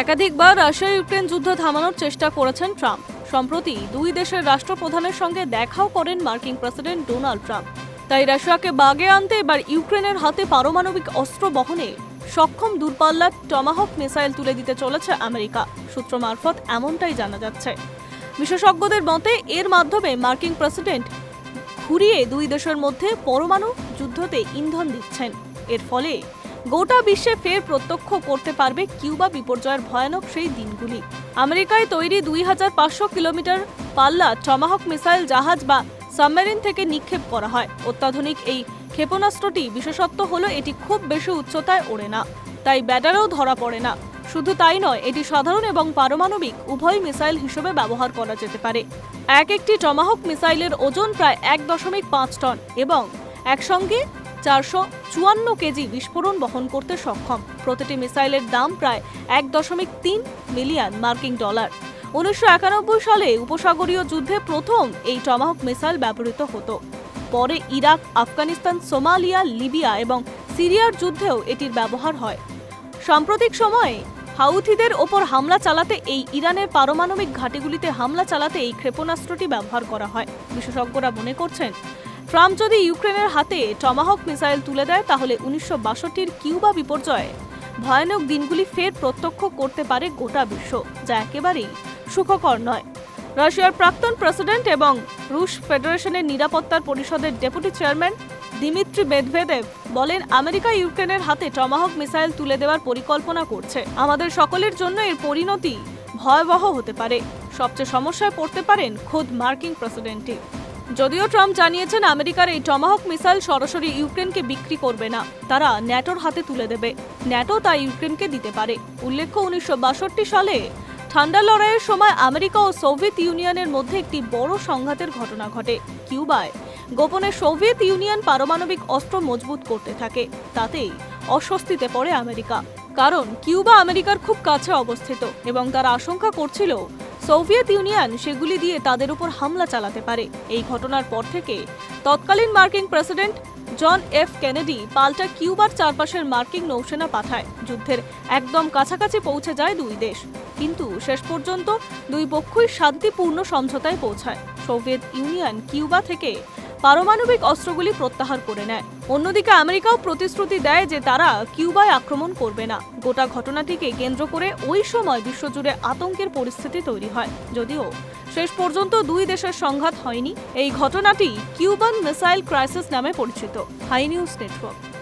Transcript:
একাধিকবার Russia Ukraine যুদ্ধ থামানোর চেষ্টা করেছেন ট্রাম্প। সম্প্রতি দুই দেশের রাষ্ট্রপ্রধানের সঙ্গে দেখাও করেন মার্কিন প্রেসিডেন্ট ডোনাল্ড ট্রাম্প। তাই রাশিয়াকে বাগে আনতে এবার ইউক্রেনের হাতে পারমাণবিক অস্ত্র বহনে সক্ষম দূরপাল্লার টমাহক মিসাইল তুলে দিতে চলেছে আমেরিকা। সূত্র মারফত এমনটাই জানা যাচ্ছে। বিশেষজ্ঞদের মতে, এর মাধ্যমে মার্কিন প্রেসিডেন্ট ঘুরিয়ে দুই দেশের মধ্যে পরমাণু যুদ্ধতে ইন্ধন দিচ্ছেন। এর ফলে গোটা বিশ্বে ফের প্রত্যক্ষ করতে পারবে কিউবা বিপর্যয়ের ভয়ানক সেই দিনগুলি। আমেরিকায় তৈরি দুই হাজার পাঁচশো কিলোমিটার পাল্লা টমাহক মিসাইল জাহাজ বা সাবমেরিন থেকে নিক্ষেপ করা হয়। অত্যাধুনিক এই ক্ষেপণাস্ত্রটি বিশেষত্ব হলো এটি খুব বেশি উচ্চতায় ওড়ে না, তাই ব্যাটারেও ধরা পড়ে না। শুধু তাই নয়, এটি সাধারণ এবং পারমাণবিক উভয় মিসাইল হিসেবে ব্যবহার করা যেতে পারে। এক একটি টমাহক মিসাইলের ওজন প্রায় এক দশমিক পাঁচ টন এবং একসঙ্গে চারশো চুয়ান্ন কেজি বিস্ফোরণ বহন করতে সক্ষম। প্রতিটি মিসাইলের দাম প্রায় এক দশমিক তিন মিলিয়ন মার্কিন ডলার। উনিশশো একানব্বই সালে উপসাগরীয় যুদ্ধে প্রথম এই টমাহক মিসাইল ব্যবহৃত হতো। পরে ইরাক, আফগানিস্তান, সোমালিয়া, লিবিয়া এবং সিরিয়ার যুদ্ধেও এটির ব্যবহার হয়। সাম্প্রতিক সময়ে হাউথিদের ওপর হামলা চালাতে এই ইরানের পারমাণবিক ঘাঁটিগুলিতে হামলা চালাতে এই ক্ষেপণাস্ত্রটি ব্যবহার করা হয়। বিশেষজ্ঞরা মনে করছেন ট্রাম্প যদি ইউক্রেনের হাতে টমাহক মিসাইল তুলে দেয়, তাহলে উনিশশো বাষট্টির কিউবা বিপর্যয়ে ভয়ানক দিনগুলি ফের প্রত্যক্ষ করতে পারে গোটা বিশ্ব, যা একেবারেই সুখকর নয়। রাশিয়ার প্রাক্তন প্রেসিডেন্ট এবং রুশ ফেডারেশনের নিরাপত্তার পরিষদের ডেপুটি চেয়ারম্যান দিমিত্রি মেদভেদেভ বলেন, আমেরিকা ইউক্রেনের হাতে টমাহক মিসাইল তুলে দেওয়ার পরিকল্পনা করছে। আমাদের সকলের জন্য এর পরিণতি ভয়াবহ হতে পারে। সবচেয়ে সমস্যায় পড়তে পারেন খোদ মার্কিন প্রেসিডেন্টই। যদিও ট্রাম্প জানিয়েছেন আমেরিকার এই টমাহক মিসাইল সরাসরি ইউক্রেনকে বিক্রি করবে না, তারা ন্যাটোর হাতে তুলে দেবে। ন্যাটো তা ইউক্রেনকে দিতে পারে। উল্লেখ্য, উনিশশো বাষট্টি সালে ঠান্ডা লড়াইয়ের সময় আমেরিকা ও সোভিয়েত ইউনিয়নের মধ্যে একটি বড় সংঘাতের ঘটনা ঘটে। কিউবায় গোপনে সোভিয়েত ইউনিয়ন পারমাণবিক অস্ত্র মজবুত করতে থাকে, তাতেই অস্বস্তিতে পড়ে আমেরিকা। কারণ কিউবা আমেরিকার খুব কাছে অবস্থিত এবং তারা আশঙ্কা করছিল সোভিয়েত ইউনিয়ন সেগুলি দিয়ে তাদের উপর হামলা চালাতে পারে। এই ঘটনার পর থেকে তৎকালীন মার্কিন প্রেসিডেন্ট জন এফ কেনেডি পাল্টা কিউবার চারপাশের মার্কিন নৌসেনা পাঠায়। যুদ্ধের একদম কাছাকাছি পৌঁছে যায় দুই দেশ। কিন্তু শেষ পর্যন্ত দুই পক্ষই শান্তিপূর্ণ সমঝোতায় পৌঁছায়। সোভিয়েত ইউনিয়ন কিউবা থেকে পারমাণবিক অস্ত্রগুলি প্রত্যাহার করে নেয়। অন্যদিকে আমেরিকাও প্রতিশ্রুতি দেয় যে তারা কিউবায় আক্রমণ করবে না। গোটা ঘটনাটিকে কেন্দ্র করে ওই সময় বিশ্বজুড়ে আতঙ্কের পরিস্থিতি তৈরি হয়। যদিও শেষ পর্যন্ত দুই দেশের সংঘাত হয়নি, এই ঘটনাটি কিউবান মিসাইল ক্রাইসিস নামে পরিচিত। Hi news network.